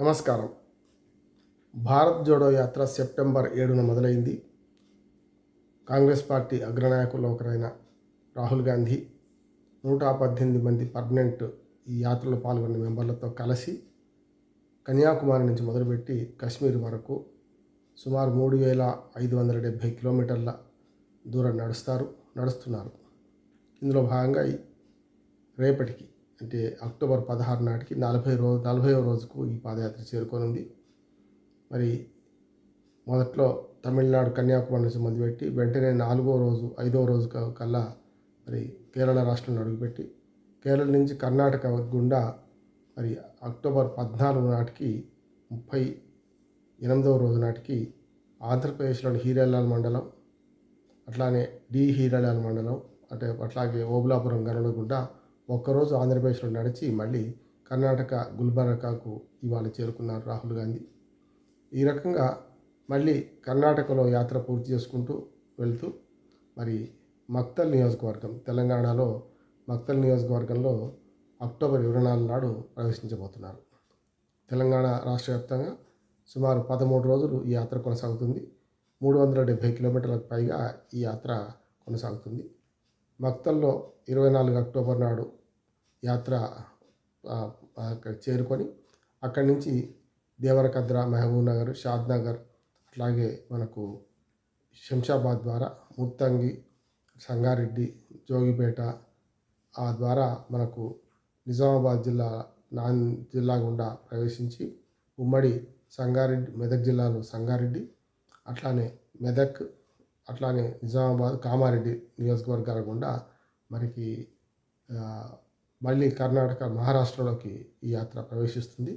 నమస్కారం. భారత్ జోడో యాత్ర సెప్టెంబర్ ఏడున మొదలైంది. కాంగ్రెస్ పార్టీ అగ్రనాయకుల్లో ఒకరైన రాహుల్ గాంధీ నూట పద్దెనిమిది మంది పర్మనెంట్ ఈ యాత్రలో పాల్గొన్న మెంబర్లతో కలిసి కన్యాకుమారి నుంచి మొదలుపెట్టి కాశ్మీర్ వరకు సుమారు మూడు వేల ఐదు వందల డెబ్భై కిలోమీటర్ల దూరం నడుస్తారు నడుస్తున్నారు. ఇందులో భాగంగా ఈ రేపటికి అంటే అక్టోబర్ పదహారు నాటికి నలభై రోజు నలభైవ రోజుకు ఈ పాదయాత్ర చేరుకోనుంది మరి మొదట్లో తమిళనాడు కన్యాకుమారి నుంచి మొదలుపెట్టి వెంటనే నాలుగో రోజు ఐదవ రోజు కల్లా మరి కేరళ రాష్ట్రంలో అడుగుపెట్టి కేరళ నుంచి కర్ణాటక గుండా మరి అక్టోబర్ పద్నాలుగు నాటికి ముప్పై ఎనిమిదవ రోజు నాటికి ఆంధ్రప్రదేశ్లోని హీరాలాల్ మండలం అట్లానే డి హీరాలాల్ మండలం అంటే అట్లాగే ఓబులాపురం గనుల గుండా ఒక్కరోజు ఆంధ్రప్రదేశ్లో నడిచి మళ్ళీ కర్ణాటక గుల్బర్గాకు ఇవాళ చేరుకున్నారు రాహుల్ గాంధీ. ఈ రకంగా మళ్ళీ కర్ణాటకలో యాత్ర పూర్తి చేసుకుంటూ వెళ్తూ మరి మక్తల్ నియోజకవర్గం తెలంగాణలో మక్తల్ నియోజకవర్గంలో అక్టోబర్ ఇరవై నాలుగు నాడు ప్రవేశించబోతున్నారు. తెలంగాణ రాష్ట్ర వ్యాప్తంగా సుమారు పదమూడు రోజులు ఈ యాత్ర కొనసాగుతుంది. మూడు వందల డెబ్భై కిలోమీటర్లకు పైగా ఈ యాత్ర కొనసాగుతుంది. మక్తల్లో ఇరవై నాలుగు అక్టోబర్ నాడు యాత్ర అక్కడ చేరుకొని అక్కడి నుంచి దేవరకద్ర మహబూబ్ నగర్ షాద్ నగర్ అట్లాగే మనకు శంషాబాద్ ద్వారా ముత్తంగి సంగారెడ్డి జోగిపేట ఆ ద్వారా మనకు నిజామాబాద్ జిల్లా నాన్ జిల్లా గుండా ప్రవేశించి ఉమ్మడి సంగారెడ్డి మెదక్ జిల్లాలో సంగారెడ్డి అట్లానే మెదక్ అట్లానే నిజామాబాద్ కామారెడ్డి నియోజకవర్గాల గుండా మనకి మళ్ళీ కర్ణాటక మహారాష్ట్రలోకి ఈ యాత్ర ప్రవేశిస్తుంది.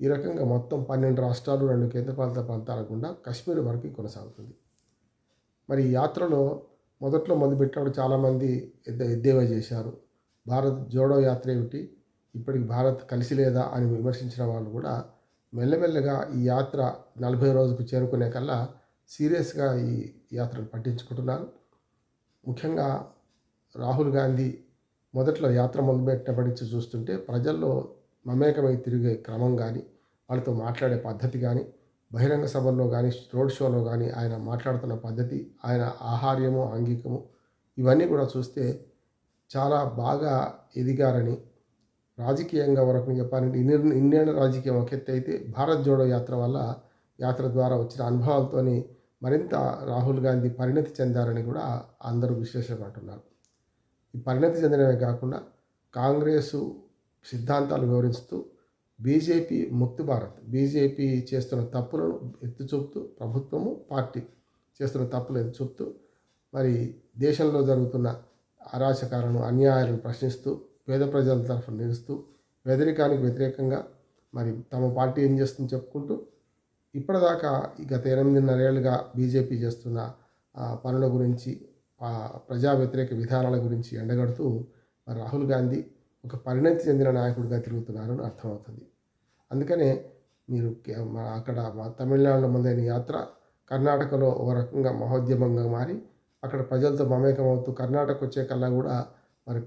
ఈ రకంగా మొత్తం పన్నెండు రాష్ట్రాలు రెండు కేంద్రపాలిత ప్రాంతాల గుండా కాశ్మీర్ వరకు కొనసాగుతుంది. మరి ఈ యాత్రలో మొదట్లో మొదలుపెట్టినప్పుడు చాలామంది ఎద్ద ఎద్దేవా చేశారు. భారత్ జోడో యాత్ర ఏమిటి? ఇప్పటికి భారత్ కలిసి లేదా అని విమర్శించిన వాళ్ళు కూడా మెల్లమెల్లగా ఈ యాత్ర నలభై రోజుకు చేరుకునే కల్లా సీరియస్గా ఈ యాత్రను పట్టించుకుంటున్నారు. ముఖ్యంగా రాహుల్ గాంధీ మొదట్లో యాత్ర మొదలుపెట్టినప్పటి నుంచి చూస్తుంటే ప్రజల్లో మమేకమై తిరిగే క్రమం కానీ వాళ్ళతో మాట్లాడే పద్ధతి కానీ బహిరంగ సభల్లో కానీ రోడ్ షోలో కానీ ఆయన మాట్లాడుతున్న పద్ధతి ఆయన ఆహార్యము ఆంగికము ఇవన్నీ కూడా చూస్తే చాలా బాగా ఎదిగారని రాజకీయంగా వరకు చెప్పాలంటే ఇన్ని ఇండియన్ రాజకీయం ఒక ఎత్తు అయితే భారత్ జోడో యాత్ర వల్ల యాత్ర ద్వారా వచ్చిన అనుభవాలతోని మరింత రాహుల్ గాంధీ పరిణతి చెందారని కూడా అందరూ విశ్లేషకులు అంటున్నారు ఈ పరిణతి చెందడమే కాకుండా కాంగ్రెసు సిద్ధాంతాలు వివరిస్తూ బీజేపీ ముక్తి భారత్ బీజేపీ చేస్తున్న తప్పులను ఎత్తి చూపుతూ ప్రభుత్వము పార్టీ చేస్తున్న తప్పులు ఎత్తి చూపుతూ మరి దేశంలో జరుగుతున్న అరాచకాలను అన్యాయాలను ప్రశ్నిస్తూ పేద ప్రజల తరఫున నిలుస్తూ వ్యతిరేకానికి వ్యతిరేకంగా మరి తమ పార్టీ ఏం చేస్తుందో చెప్పుకుంటూ ఇప్పటిదాకా గత ఎనిమిదిన్నరేళ్ళుగా బీజేపీ చేస్తున్న పనుల గురించి ప్రజా వ్యతిరేక విధానాల గురించి ఎండగడుతూ మరి రాహుల్ గాంధీ ఒక పరిణతి చెందిన నాయకుడిగా తిరుగుతున్నారని అర్థమవుతుంది. అందుకనే మీరు అక్కడ మా తమిళనాడులో మొదలైన యాత్ర కర్ణాటకలో ఒక రకంగా మహోద్యమంగా మారి అక్కడ ప్రజలతో మమేకమవుతూ కర్ణాటక వచ్చే కల్లా కూడా మరి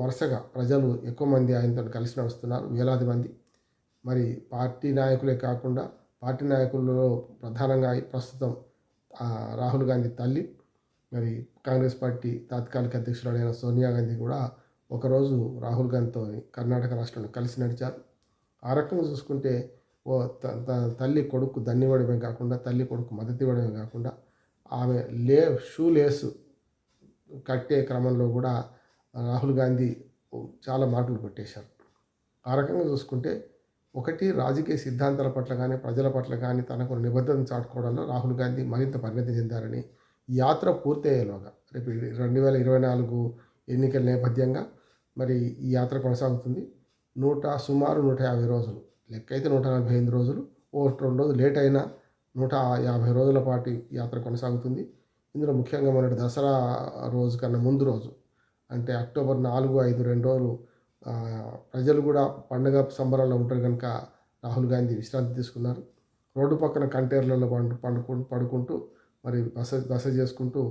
వరుసగా ప్రజలు ఎక్కువ మంది ఆయనతో కలిసి నడుస్తున్నారు వేలాది మంది. మరి పార్టీ నాయకులే కాకుండా పార్టీ నాయకులలో ప్రధానంగా ప్రస్తుతం రాహుల్ గాంధీ తల్లి మరి కాంగ్రెస్ పార్టీ తాత్కాలిక అధ్యక్షురాలైన సోనియా గాంధీ కూడా ఒకరోజు రాహుల్ గాంధీతో కర్ణాటక రాష్ట్రంలో కలిసి నడిచారు. ఆ రకంగా చూసుకుంటే ఓ తల్లి కొడుకు దన్నివ్వడమే కాకుండా తల్లి కొడుకు మద్దతు ఇవ్వడమే కాకుండా ఆమె లే షూ లేసు కట్టే క్రమంలో కూడా రాహుల్ గాంధీ చాలా మార్కులు కొట్టేశారు ఆ రకంగా చూసుకుంటే ఒకటి రాజకీయ సిద్ధాంతాల పట్ల కానీ ప్రజల పట్ల కానీ తనకు నిబద్ధతను చాటుకోవడంలో రాహుల్ గాంధీ మరింత పరిణతి చెందారని యాత్ర పూర్తయ్యేలోగా రేపు రెండు వేల ఇరవై నాలుగు ఎన్నికల నేపథ్యంగా మరి ఈ యాత్ర కొనసాగుతుంది. నూట సుమారు నూట యాభై రోజులు లెక్క అయితే నూట నలభై ఎనిమిది రోజులు ఓ రెండు రోజులు లేట్ అయినా నూట యాభై రోజుల పాటు ఈ యాత్ర కొనసాగుతుంది. ఇందులో ముఖ్యంగా మొన్నటి దసరా రోజు కన్నా ముందు రోజు అంటే అక్టోబర్ నాలుగు ఐదు రెండు రోజులు ప్రజలు కూడా పండుగ సంబరాల్లో ఉంటారు కనుక రాహుల్ గాంధీ విశ్రాంతి తీసుకున్నారు. రోడ్డు పక్కన కంటైనర్లలో పండు పండుకుంటూ పడుకుంటూ మరి బస బస చేసుకుంటూ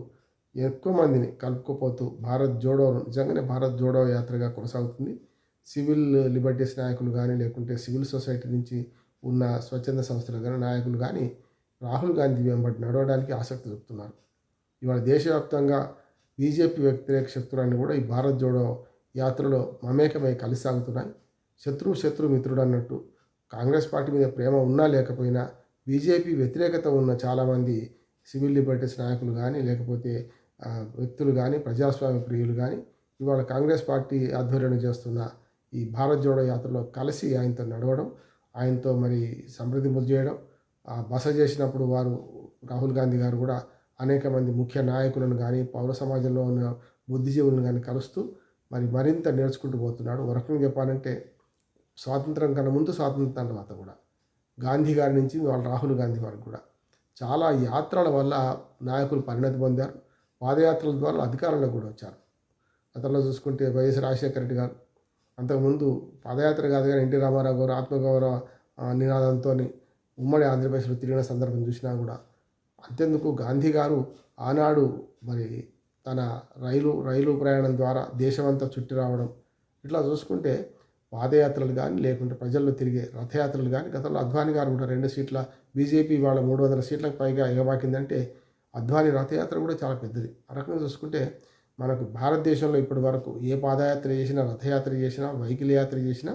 ఎక్కువ మందిని కలుపుకోపోతూ భారత్ జోడో నిజంగానే భారత్ జోడో యాత్రగా కొనసాగుతుంది. సివిల్ లిబర్టీస్ నాయకులు కానీ లేకుంటే సివిల్ సొసైటీ నుంచి ఉన్న స్వచ్ఛంద సంస్థలు కానీ నాయకులు కానీ రాహుల్ గాంధీ వెంబడి నడవడానికి ఆసక్తి చూపుతున్నారు. ఇవాళ దేశవ్యాప్తంగా బీజేపీ వ్యతిరేక శక్తులన్నీ కూడా ఈ భారత్ జోడో యాత్రలో మమేకమై కలిసి సాగుతున్నాయి శత్రువు శత్రు మిత్రుడు అన్నట్టు కాంగ్రెస్ పార్టీ మీద ప్రేమ ఉన్నా లేకపోయినా బీజేపీ వ్యతిరేకత ఉన్న చాలామంది సివిల్ లిబర్టీస్ నాయకులు కానీ లేకపోతే వ్యక్తులు కానీ ప్రజాస్వామ్య ప్రియులు కానీ ఇవాళ కాంగ్రెస్ పార్టీ ఆధ్వర్యం చేస్తున్న ఈ భారత్ జోడో యాత్రలో కలిసి ఆయనతో నడవడం ఆయనతో మరి సంప్రదింపులు చేయడం ఆ బస చేసినప్పుడు వారు రాహుల్ గాంధీ గారు కూడా అనేక మంది ముఖ్య నాయకులను కానీ పౌర సమాజంలో ఉన్న బుద్ధిజీవులను కానీ కలుస్తూ మరి మరింత నేర్చుకుంటూ పోతున్నాడు. ఒక రకంగా చెప్పాలంటే స్వాతంత్రం కన్నా ముందు స్వాతంత్రం తర్వాత కూడా. గాంధీ గారి నుంచి వాళ్ళ రాహుల్ గాంధీ వరకు కూడా. చాలా యాత్రల వల్ల నాయకులు పరిణతి పొందారు. పాదయాత్రల ద్వారా అధికారంలో కూడా వచ్చారు. గతంలో చూసుకుంటే వైఎస్ రాజశేఖర రెడ్డి గారు అంతకుముందు పాదయాత్ర కాదు కానీ ఎన్టీ రామారావు గారు ఆత్మగౌరవ నినాదంతో ఉమ్మడి ఆంధ్రప్రదేశ్లో తిరిగిన సందర్భం చూసినా కూడా అంతెందుకు గాంధీ గారు ఆనాడు మరి తన రైలు రైలు ప్రయాణం ద్వారా దేశమంతా చుట్టి రావడం. ఇట్లా చూసుకుంటే పాదయాత్రలు కానీ లేకుంటే ప్రజల్లో తిరిగే రథయాత్రలు కానీ గతంలో అద్వానీ గారు కూడా రెండు సీట్ల బీజేపీ వాళ్ళ మూడు వందల సీట్లకు పైగా ఎగబాకిందంటే అద్వానీ రథయాత్ర కూడా చాలా పెద్దది. ఆ రకంగా చూసుకుంటే మనకు భారతదేశంలో ఇప్పటి వరకు ఏ పాదయాత్ర చేసినా రథయాత్ర చేసినా వైకిల్ యాత్ర చేసినా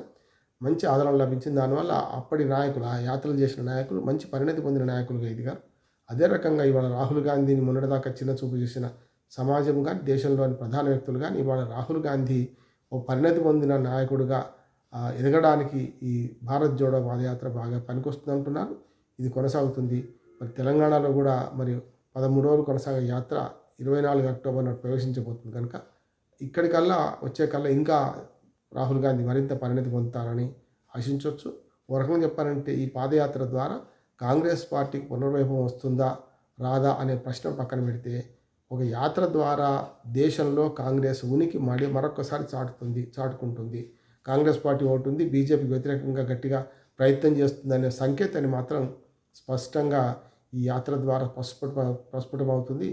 మంచి ఆదరణ లభించింది. దానివల్ల అప్పటి నాయకులు ఆ యాత్రలు చేసిన నాయకులు మంచి పరిణతి పొందిన నాయకులుగా ఎదిగారు అదే రకంగా ఇవాళ రాహుల్ గాంధీని మొన్నటిదాకా చిన్న చూపు చేసిన సమాజం కానీ దేశంలోని ప్రధాన వ్యక్తులు కానీ ఇవాళ రాహుల్ గాంధీ ఓ పరిణతి పొందిన నాయకుడిగా ఎదగడానికి ఈ భారత్ జోడో పాదయాత్ర బాగా పనికొస్తుంది అంటున్నారు. ఇది కొనసాగుతుంది. మరి తెలంగాణలో కూడా మరి పదమూడు రోజులు కొనసాగే యాత్ర ఇరవై నాలుగు అక్టోబర్ నాడు ప్రవేశించబోతుంది కనుక ఇక్కడికల్లా వచ్చే కల్లా ఇంకా రాహుల్ గాంధీ మరింత పరిణతి పొందుతారని ఆశించవచ్చు. ఓ రకంగా చెప్పాలంటే ఈ పాదయాత్ర ద్వారా కాంగ్రెస్ పార్టీకి పునర్వైభవం వస్తుందా రాదా అనే ప్రశ్న పక్కన పెడితే ఒక యాత్ర ద్వారా దేశంలో కాంగ్రెస్ ఉనికి మడి మరొకసారి చాటుతుంది చాటుకుంటుంది. కాంగ్రెస్ పార్టీ ఓటు ఉంది బీజేపీ వ్యతిరేకంగా గట్టిగా ప్రయత్నం చేస్తుందనే సంకేతాన్ని మాత్రం స్పష్టంగా ఈ యాత్ర ద్వారా ప్రస్ఫుట ప్రస్ఫుటమవుతుంది.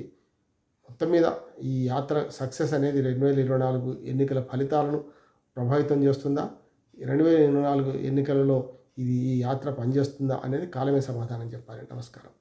మొత్తం మీద ఈ యాత్ర సక్సెస్ అనేది రెండు వేల ఇరవై నాలుగు ఎన్నికల ఫలితాలను ప్రభావితం చేస్తుందా? రెండు వేల ఇరవై నాలుగు ఎన్నికలలో ఇది ఈ యాత్ర పనిచేస్తుందా అనేది కాలమే సమాధానం చెప్పాలి. నమస్కారం.